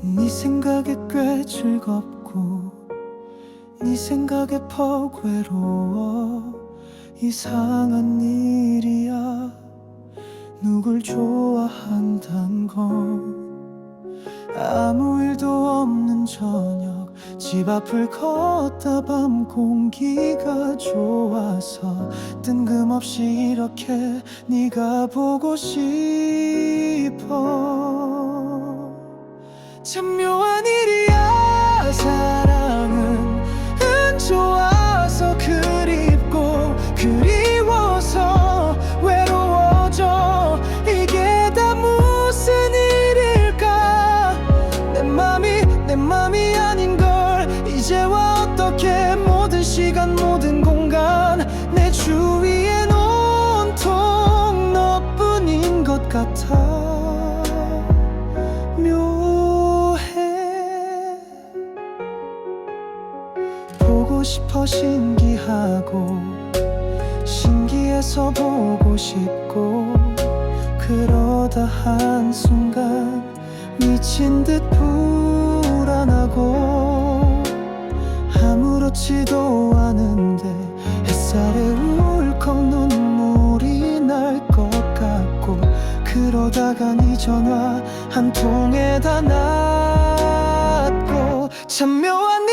네 생각에 꽤 즐겁고 네 생각에 퍽 외로워. 이상한 일이야. 누굴 좋아한단 건 아무 일도 없는 저녁 집 앞을 걷다 밤 공기가 좋아서 뜬금없이 이렇게 네가 보고 싶어. 참 묘한 보고 싶어 신기하고 신기해서 보고 싶고 그러다 한순간 미친 듯 불안하고 아무렇지도 않은데 햇살에 울컥 눈물이 날 것 같고 그러다가 네 전화 한 통에 다 놨고 참 묘한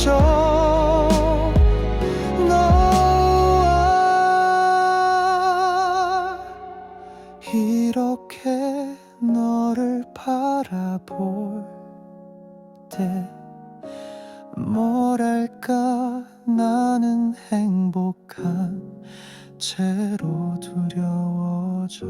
싶어져 너와 이렇게 너를 바라볼 때 뭐랄까? 나는 행복한 채로 두려워져